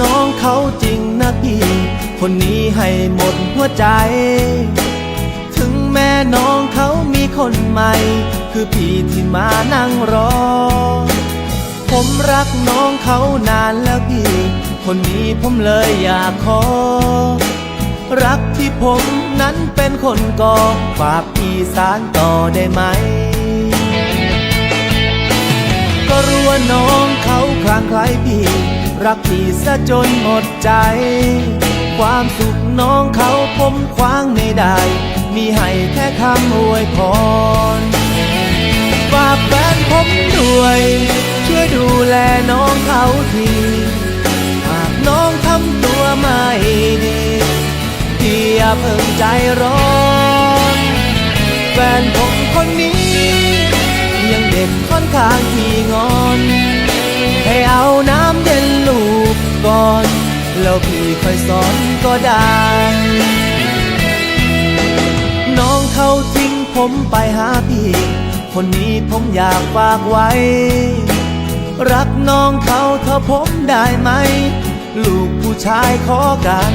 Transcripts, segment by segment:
น้องเขาจริงนะพี่ คนนี้ให้หมดหัวใจ ถึงแม่น้องเขามีคนใหม่ คือพี่ที่มานั่งรอ ผมรักน้องเขานานแล้วพี่ คนนี้ผมเลยอยากขอ รักที่ผมนั้นเป็นคนก่อฝากพี่สารต่อได้ไหมก็รู้ว่าน้องเขาคลางใครพี่ รักพี่ซะจนหมดใจ ความสุขน้องเขาผมคว้างไม่ได้ มีให้แค่คำอวยพรฝากแฟนผมด้วย ช่วยดูแลน้องเขาทีหากน้องทำตัวไม่ดีพี่อย่าเพิ่งใจร้อนแฟนผมคนนี้ ยังเด็กค่อนข้างขี้งอน แล้วพี่ค่อยสอนก็ได้ น้องเขาทิ้งผมไปหาพี่ คนนี้ผมอยากฝากไว้ รักน้องเขาเธอผมได้ไหม ลูกผู้ชายขอกัน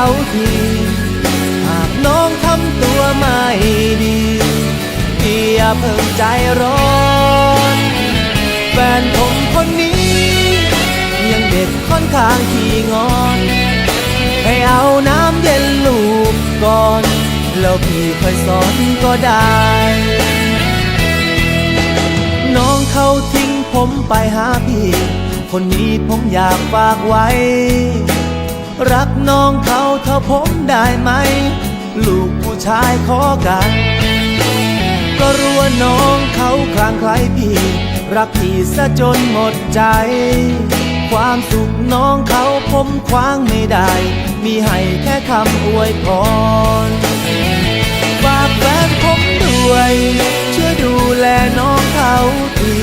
เขาทีหากน้องทำตัวไม่ดีพี่อย่าเพิ่งใจร้อนแฟนผมคนนี้ ยังเด็กค่อนข้างขี้งอนให้เอาน้ำเย็นลูกก่อน แล้วพี่ค่อยสอนก็ได้ น้องเขาทิ้งผมไปหาพี่ คนนี้ผมอยากฝากไว้ รักน้องเขาเท่าผมได้ไหม ลูกผู้ชายขอกัน ก็รู้ว่าน้องเขาคลางใครพี่ รักพี่ซะจนหมดใจ ความสุขน้องเขาผมคว้างไม่ได้ มีให้แค่คำอวยพรฝากแฟนผมด้วย ช่วยดูแลน้องเขาที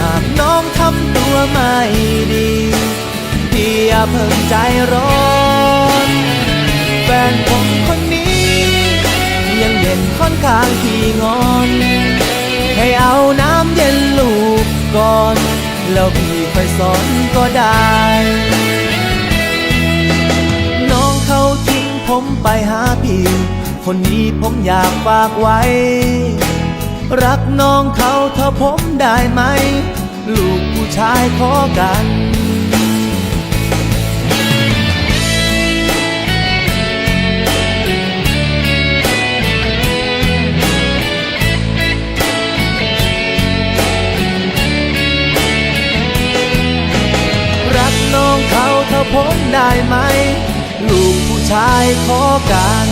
หากน้องทำตัวไม่ดี เพิ่งใจร้อนแฟนผมคนนี้ ยังเด่นค่อนข้างขี้งอน ให้เอาน้ำเย็นลูกก่อน แล้วพี่ค่อยสอนก็ได้ น้องเขาทิ้งผมไปหาพี่คนนี้ผมอยากฝากไว้ รักน้องเขาเท่าผมได้ไหม ลูกผู้ชายขอกัน ผมได้ไหม ลูกผู้ชายขอการ